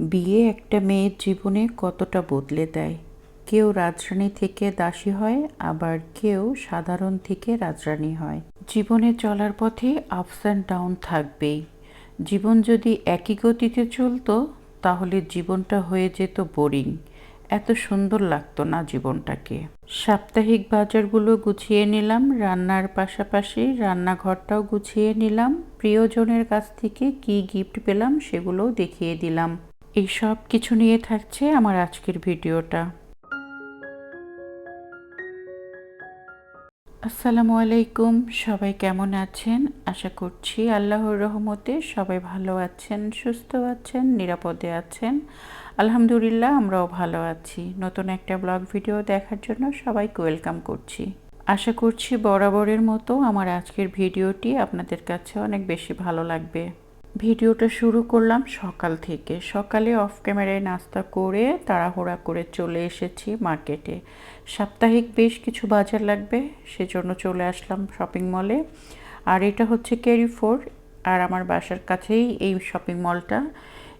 বিয়ে একটা মেয়ের জীবনে কতটা বদলে দেয়? কেউ রাজরানী থেকে দাসী হয়, আবার কেউ সাধারণ থেকে রাজরানী হয়। জীবনে চলার পথে আপস অ্যান্ড ডাউন থাকবেই। জীবন যদি একই গতিতে চলতো, তাহলে জীবনটা হয়ে যেত বোরিং এত সুন্দর লাগতো না জীবনটাকে। সাপ্তাহিক বাজারগুলো গুছিয়ে নিলাম, রান্নার পাশাপাশি রান্নাঘরটাও গুছিয়ে নিলাম। প্রিয়জনের কাছ থেকে কি গিফট পেলাম সেগুলোও দেখিয়ে দিলাম। এই সব কিছু নিয়ে থাকছে আমার আজকের ভিডিওটা। আসসালামু আলাইকুম, সবাই কেমন আছেন? আশা করছি আল্লাহর রহমতে সবাই ভালো আছেন, সুস্থ আছেন, নিরাপদে আছেন। আলহামদুলিল্লাহ, আমরাও ভালো আছি। নতুন একটা ব্লগ ভিডিও দেখার জন্য সবাইকে ওয়েলকাম করছি। আশা করছি বরাবরের মতো আমার আজকের ভিডিওটি আপনাদের কাছে অনেক বেশি ভালো লাগবে। ভিডিওটা শুরু করলাম সকাল থেকে। সকালে অফ ক্যামেরায় নাস্তা করে তাড়াহুড়া করে চলে এসেছি মার্কেটে সাপ্তাহিক বেশ কিছু বাজার লাগবে, সেজন্য চলে আসলাম শপিং মলে আর এটা হচ্ছে ক্যারি ফোর আর আমার বাসার কাছেই এই শপিং মলটা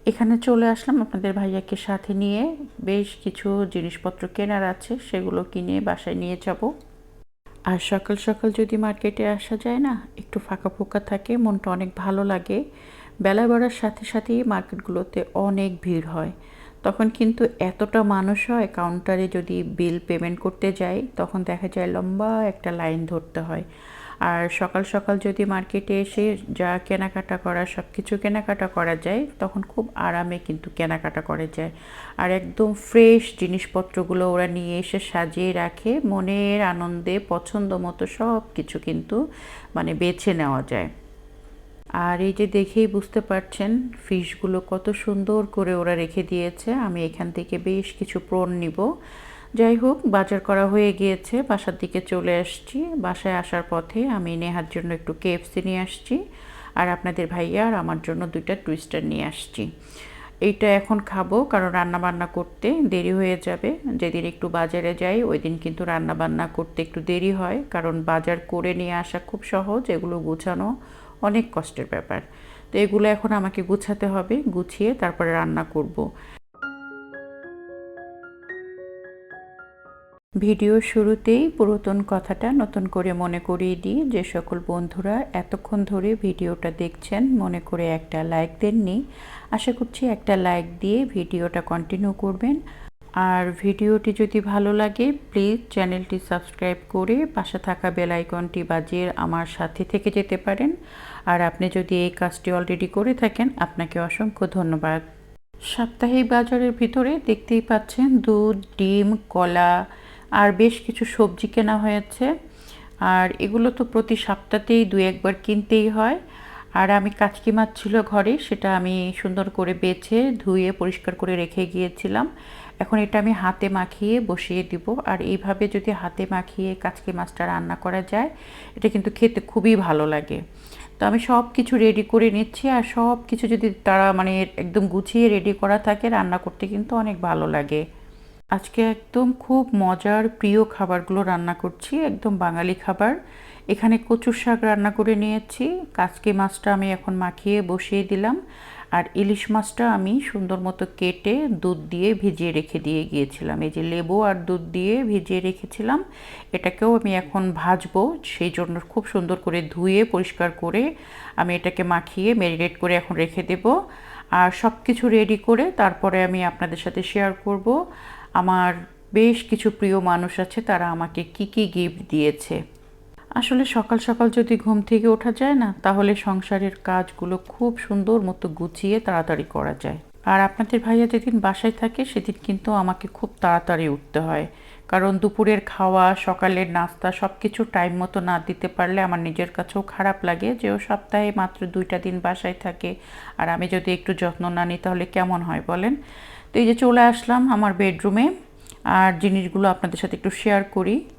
এখানে চলে আসলাম আপনাদের ভাইয়াকে সাথে নিয়ে। বেশ কিছু জিনিসপত্র কেনার আছে, সেগুলো কিনে বাসায় নিয়ে যাব। আর সকাল সকাল যদি মার্কেটে আসা যায় না, একটু ফাঁকা ফোঁকা থাকে, মনটা অনেক ভালো লাগে। বেলা বাড়ার সাথে সাথেই মার্কেটগুলোতে অনেক ভিড় হয়। তখন কিন্তু এতটা মানুষ হয় কাউন্টারে যদি বিল পেমেন্ট করতে যাই, তখন দেখা যায় লম্বা একটা লাইন ধরতে হয়। আর সকাল সকাল যদি মার্কেটে এসে যা কেনাকাটা করা সব কিছু কেনাকাটা করা যায়, তখন খুব আরামে কিন্তু কেনাকাটা করা যায়। আর একদম ফ্রেশ জিনিসপত্রগুলো ওরা নিয়ে এসে সাজিয়ে রাখে, মনের আনন্দে, পছন্দ মতো সব কিছু কিন্তু মানে বেছে নেওয়া যায়। আর এই যে দেখেই বুঝতে পারছেন, ফিশগুলো কত সুন্দর করে ওরা রেখে দিয়েছে। আমি এখান থেকে বেশ কিছু প্রণ নিব। যাই হোক, বাজার করা হয়ে গিয়েছে। বাসার দিকে চলে আসছি। বাসায় আসার পথে আমি নেহার জন্য একটু কেএফসি নিয়ে আসছি। আর আপনাদের ভাইয়া আর আমার জন্য দুইটা টুইস্টার নিয়ে আসছি। এইটা এখন খাব, কারণ রান্না বান্না করতে দেরি হয়ে যাবে। যেদিন একটু বাজারে যাই, ওই দিন কিন্তু রান্না বান্না করতে একটু দেরি হয়। কারণ বাজার করে নিয়ে আসা খুব সহজ, এগুলো গুছানো। অনেক কষ্টের ব্যাপার। তো এগুলো এখন আমাকে গুছাতে হবে, গুছিয়ে তারপরে রান্না করব। ভিডিও শুরুতেই পুরাতন কথাটা নতুন করে মনে করিয়ে দিই, যে সকল বন্ধুরা এতক্ষণ ধরে ভিডিওটা দেখছেন, মনে করে একটা লাইক দেননি। আশা করছি একটা লাইক দিয়ে ভিডিওটা কন্টিনিউ করবেন। আর ভিডিওটি যদি ভালো লাগে প্লিজ চ্যানেলটি সাবস্ক্রাইব করে পাশে থাকা বেল আইকনটি বাজিয়ে আমার সাথে থেকে যেতে পারেন। আর আপনি যদি এই কাজটি অলরেডি করে থাকেন, আপনাকে অসংখ্য ধন্যবাদ। সাপ্তাহিক বাজারের ভিতরে দেখতেই পাচ্ছেন দুধ, ডিম, কলা আর বেশ কিছু সবজি কেনা হয়েছে। আর এগুলো তো প্রতি সপ্তাহতেই দু একবার কিনতেই হয়। আর আমি কাচকি মাছ ছিল ঘরে, সেটা আমি সুন্দর করে বেছে, ধুয়ে, পরিষ্কার করে রেখে গিয়েছিলাম। এখন এটা আমি হাতে মাখিয়ে বসিয়ে দিব। আর এইভাবে যদি হাতে মাখিয়ে কাচকি মাছটা রান্না করা যায়, এটা কিন্তু খেতে খুবই ভালো লাগে। তো আমি সব কিছু রেডি করে নিচ্ছি আর সব কিছু যদি তারা মানে একদম গুছিয়ে রেডি করা থাকে, রান্না করতে কিন্তু অনেক ভালো লাগে। আজকে একদম খুব মজার প্রিয় খাবারগুলো রান্না করছি, একদম বাঙালি খাবার। এখানে কচুর শাক রান্না করে নিয়েছি, কাচকি মাছটা আমি এখন মাখিয়ে বসিয়ে দিলাম। আর ইলিশ মাছটা আমি সুন্দর মতো কেটে দুধ দিয়ে ভিজিয়ে রেখে দিয়ে গিয়েছিলাম। এই যে লেবু আর দুধ দিয়ে ভিজিয়ে রেখেছিলাম, এটাকেও আমি এখন ভাজবো। সেই জন্য খুব সুন্দর করে ধুয়ে, পরিষ্কার করে আমি এটাকে মাখিয়ে ম্যারিনেট করে এখন রেখে দেব। আর সব কিছু রেডি করে তারপরে আমি আপনাদের সাথে শেয়ার করব। আমার বেশ কিছু প্রিয় মানুষ আছে, তারা আমাকে কি কি গিফট দিয়েছে। আসলে সকাল সকাল যদি ঘুম থেকে ওঠা যায় না, তাহলে সংসারের কাজগুলো খুব সুন্দর মতো গুছিয়ে তাড়াতাড়ি করা যায়। আর আপনাদের ভাইয়া যেদিন বাসায় থাকে, সেদিন কিন্তু আমাকে খুব তাড়াতাড়ি উঠতে হয়। কারণ দুপুরের খাওয়া, সকালের নাস্তা সব কিছু টাইম মতো না দিতে পারলে আমার নিজের কাছেও খারাপ লাগে যে ও সপ্তাহে মাত্র দুইটা দিন বাসায় থাকে। আর আমি যদি একটু যত্ন না নিই, তাহলে কেমন হয় বলেন? তো এই যে চলে আসলাম আমার বেডরুমে আর জিনিসগুলো আপনাদের সাথে একটু শেয়ার করি।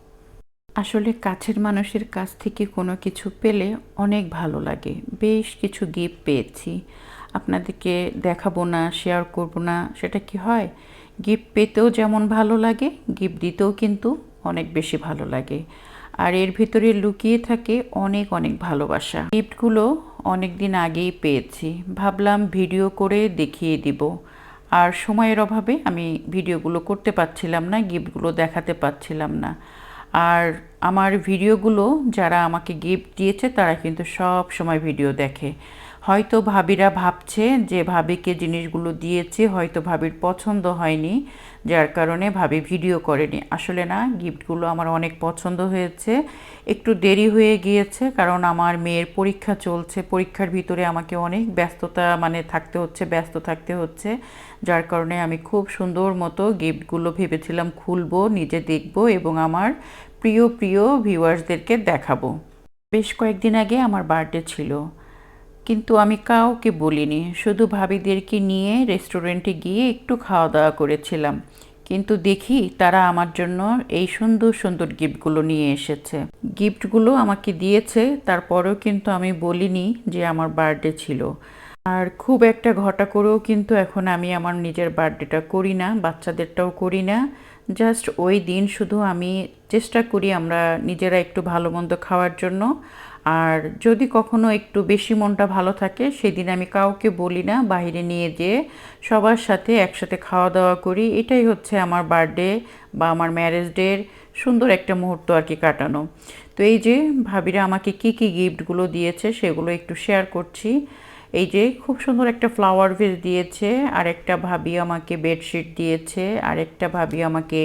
আসলে কাছের মানুষের কাছ থেকে কোনো কিছু পেলে অনেক ভালো লাগে। বেশ কিছু গিফট পেয়েছি। আপনাদেরকে দেখাবো না শেয়ার করব না, সেটা কি হয়? গিফট পেতেও যেমন ভালো লাগে গিফট দিতেও কিন্তু অনেক বেশি ভালো লাগে। আর এর ভিতরে লুকিয়ে থাকে অনেক অনেক ভালোবাসা। গিফটগুলো অনেক দিন আগেই পেয়েছি। ভাবলাম ভিডিও করে দেখিয়ে দিব। আর সময়ের অভাবে আমি ভিডিওগুলো করতে পারছিলাম না গিফটগুলো দেখাতে পারছিলাম না। আর আমার ভিডিওগুলো যারা আমাকে গিফট দিয়েছে তারা কিন্তু সব সময় ভিডিও দেখে। হয়তো ভাবিরা ভাবছে যে ভাবিকে জিনিসগুলো দিয়েছে, হয়তো ভাবির পছন্দ হয়নি, যার কারণে ভাবি ভিডিও করেনি। আসলে না, গিফটগুলো আমার অনেক পছন্দ হয়েছে। একটু দেরি হয়ে গিয়েছে, কারণ আমার মেয়ের পরীক্ষা চলছে। পরীক্ষার ভিতরে আমাকে অনেক ব্যস্ততা মানে থাকতে হচ্ছে, ব্যস্ত থাকতে হচ্ছে। যার কারণে আমি খুব সুন্দর মতো গিফটগুলো ভেবেছিলাম খুলবো, নিজে দেখব এবং আমার প্রিয় প্রিয় ভিউয়ার্সদেরকে দেখাবো। বেশ কয়েকদিন আগে আমার বার্থডে ছিল। কিন্তু আমি কাউকে বলিনি, শুধু ভাবিদেরকে নিয়ে রেস্টুরেন্টে গিয়ে একটু খাওয়া দাওয়া করেছিলাম। কিন্তু দেখি তারা আমার জন্য এই সুন্দর সুন্দর গিফটগুলো নিয়ে এসেছে। গিফটগুলো আমাকে দিয়েছে, তারপরেও কিন্তু আমি বলিনি যে আমার বার্থডে ছিল। আর খুব একটা ঘটা করেও কিন্তু এখন আমি আমার নিজের বার্থডেটা করি না, বাচ্চাদেরটাও করি না। জাস্ট ওই দিন শুধু আমি চেষ্টা করি আমরা নিজেরা একটু ভালো মন্দ খাওয়ার জন্য। আর যদি কখনো একটু বেশি মনটা ভালো থাকে, সেদিন আমি কাউকে বলি না, বাইরে নিয়ে যেয়ে সবার সাথে একসাথে খাওয়া দাওয়া করি। এটাই হচ্ছে আমার বার্থডে বা আমার ম্যারেজ ডের সুন্দর একটা মুহূর্ত আর কি কাটানো। তো এই যে ভাবিরা আমাকে কি কি গিফটগুলো দিয়েছে, সেগুলো একটু শেয়ার করছি। এই যে খুব সুন্দর একটা ফ্লাওয়ার ভেজ দিয়েছে আর একটা ভাবি আমাকে বেডশিট দিয়েছে আর একটা ভাবি আমাকে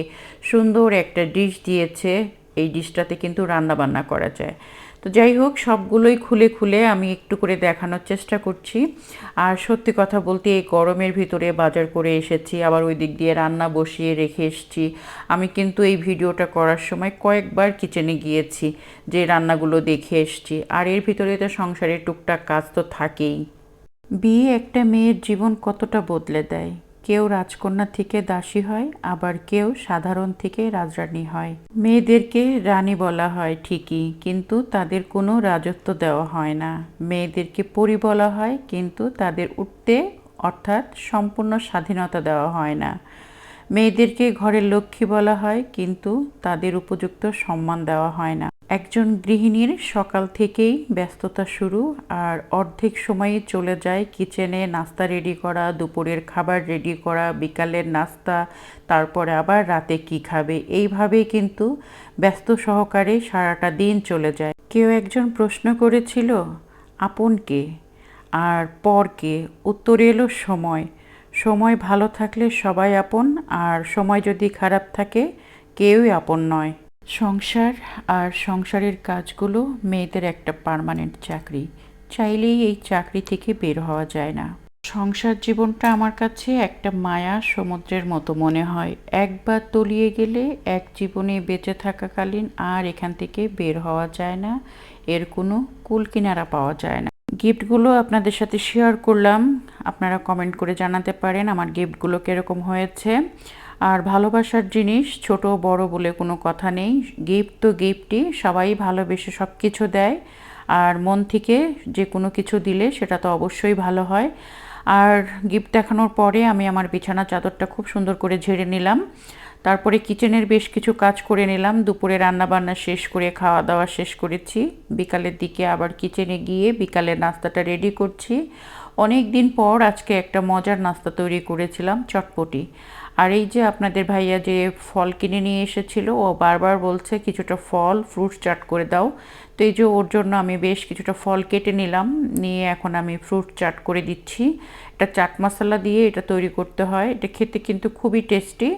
সুন্দর একটা ডিশ দিয়েছে। এই ডিশটাতে কিন্তু রান্না বান্না করা যায়। তো যাই হোক, সবগুলোই খুলে খুলে আমি একটু করে দেখানোর চেষ্টা করছি। আর সত্যি কথা বলতে এই গরমের ভিতরে বাজার করে এসেছি, আবার ওই দিক দিয়ে রান্না বসিয়ে রেখে এসেছি। আমি কিন্তু এই ভিডিওটা করার সময় কয়েকবার কিচেনে গিয়েছি, যে রান্নাগুলো দেখে এসছি। আর এর ভিতরে তো সংসারের টুকটাক কাজ তো থাকেই। বিয়ে একটা মেয়ের জীবন কতটা বদলে দেয়? কেউ রাজকন্যা থেকে দাসী হয়, আবার কেউ সাধারণ থেকে রাজরানী হয়। মেয়েদেরকে রানী বলা হয় ঠিকই, কিন্তু তাদের কোনো রাজত্ব দেওয়া হয় না। মেয়েদেরকে পরি বলা হয়, কিন্তু তাদের উঠতে অর্থাৎ সম্পূর্ণ স্বাধীনতা দেওয়া হয় না। মেয়েদেরকে ঘরের লক্ষ্মী বলা হয়, কিন্তু তাদের উপযুক্ত সম্মান দেওয়া হয় না। একজন গৃহিণীর সকাল থেকেই ব্যস্ততা শুরু আর অর্ধেক সময়ই চলে যায় কিচেনে নাস্তা রেডি করা, দুপুরের খাবার রেডি করা, বিকালের নাস্তা, তারপরে আবার রাতে কি খাবে। এইভাবেই কিন্তু ব্যস্ত সহকারে সারাটা দিন চলে যায়। কেউ একজন প্রশ্ন করেছিল, আপন কে? আর পর কে? উত্তর এলো, সময়। সময় ভালো থাকলে সবাই আপন আর সময় যদি খারাপ থাকে, কেউই আপন নয়। সংসার আর সংসারের কাজগুলো মেয়েদের একটা পার্মানেন্ট চাকরি। চাইলেই এই চাকরি থেকে বের হওয়া যায় না। সংসার জীবনটা আমার কাছে একটা মায়া সমুদ্রের মতো মনে হয়। একবার তলিয়ে গেলে এক জীবনে বেঁচে থাকাকালীন আর এখান থেকে বের হওয়া যায় না। এর কোনো কুল কিনারা পাওয়া যায় না। গিফটগুলো আপনাদের সাথে শেয়ার করলাম। আপনারা কমেন্ট করে জানাতে পারেন আমার গিফটগুলো কীরকম হয়েছে। আর ভালোবাসার জিনিস, ছোট বড় বলে কোনো কথা নেই। গিফট তো গিফটই, সবাই ভালোবেসে সব কিছু দেয়। আর মন থেকে যে কোনো কিছু দিলে সেটা তো অবশ্যই ভালো হয়। আর গিফট দেখানোর পরে আমি আমার বিছানা চাদরটা খুব সুন্দর করে ঝেড়ে নিলাম। তারপরে কিচেনের বেশ কিছু কাজ করে নিলাম। দুপুরে রান্না বান্না শেষ করে খাওয়া দাওয়া শেষ করেছি। বিকালের দিকে আবার কিচেনে গিয়ে বিকালের নাস্তাটা রেডি করছি। অনেক দিন পর আজকে একটা মজার নাস্তা তৈরি করেছিলাম, চটপটি। আর এই যে আপনাদের ভাইয়া যে ফল কিনে নিয়ে এসেছিল, ও বারবার বলছে কিছুটা ফল ফ্রুট চাট করে দাও। তো এই যে ওর জন্য আমি বেশ কিছুটা ফল কেটে নিলাম, নিয়ে এখন আমি ফ্রুট চাট করে দিচ্ছি। এটা চাট মশলা দিয়ে এটা তৈরি করতে হয়। এটা খেতে কিন্তু খুবই টেস্টি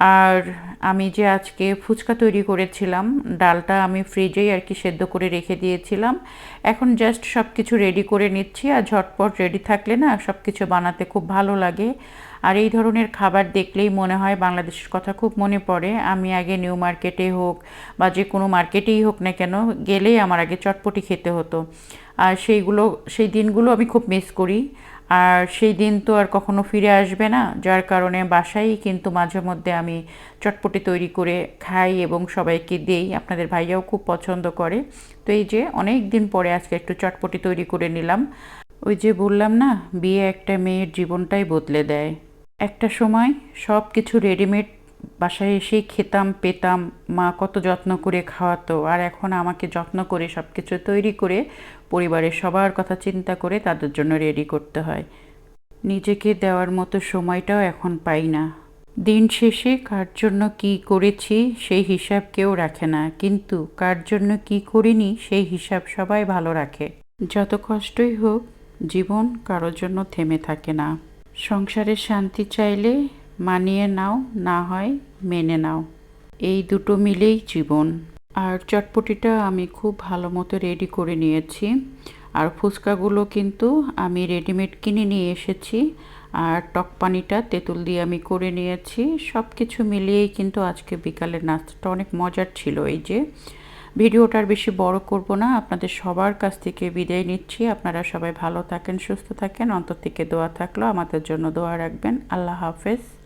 আর আমি যে আজকে ফুচকা তৈরি করেছিলাম, ডালটা আমি ফ্রিজেই আর কি সেদ্ধ করে রেখে দিয়েছিলাম। এখন জাস্ট সব কিছু রেডি করে নিচ্ছি আর ঝটপট রেডি থাকলে না সব কিছু বানাতে খুব ভালো লাগে। আর এই ধরনের খাবার দেখলেই মনে হয় বাংলাদেশের কথা খুব মনে পড়ে। আমি আগে নিউ মার্কেটে হোক বা যে কোনো মার্কেটেই হোক না কেন গেলেই আমার আগে চটপটি খেতে হতো। আর সেইগুলো, সেই দিনগুলো আমি খুব মিস করি। আর সেই দিন তো আর কখনো ফিরে আসবে না। যার কারণে বাসায় কিন্তু মাঝে মধ্যে আমি চটপটি তৈরি করে খাই এবং সবাইকে দেই। আপনাদের ভাইয়াও খুব পছন্দ করে। তো এই যে অনেক দিন পরে আজকে একটু চটপটি তৈরি করে নিলাম। ওই যে বললাম না, বিয়ে একটা মেয়ের জীবনটাই বদলে দেয়। একটা সময় সব কিছু রেডিমেড বাসায় এসেই খেতাম, পেতাম, মা কত যত্ন করে খাওয়াতো, আর এখন আমাকে যত্ন করে সব কিছু তৈরি করে পরিবারের সবার কথা চিন্তা করে তাদের জন্য রেডি করতে হয়। নিজেকে দেওয়ার মতো সময়টাও এখন পাই না। দিন শেষে কার জন্য কি করেছি সেই হিসাব কেউ রাখে না, কিন্তু কার জন্য কি করিনি সেই হিসাব সবাই ভালো রাখে। যত কষ্টই হোক, জীবন কারোর জন্য থেমে থাকে না। সংসারের শান্তি চাইলে মানিয়ে নাও, না হয় মেনে নাও। এই দুটো মিলেই জীবন। আর চটপটিটা আমি খুব ভালো মতো রেডি করে নিয়েছি। আর ফুচকাগুলো কিন্তু আমি রেডিমেড কিনে নিয়ে এসেছি। আর টক পানিটা তেঁতুল দিয়ে আমি করে নিয়েছি। সব কিছু মিলিয়েই কিন্তু আজকে বিকালের নাস্তাটা অনেক মজার ছিল। এই যে, ভিডিওটা আর বেশি বড় করব না। আপনাদের সবার কাছ থেকে বিদায় নিচ্ছি। আপনারা সবাই ভালো থাকেন, সুস্থ থাকেন। অন্তর থেকে দোয়া থাকল। আমাদের জন্য দোয়া রাখবেন। আল্লাহ হাফেজ।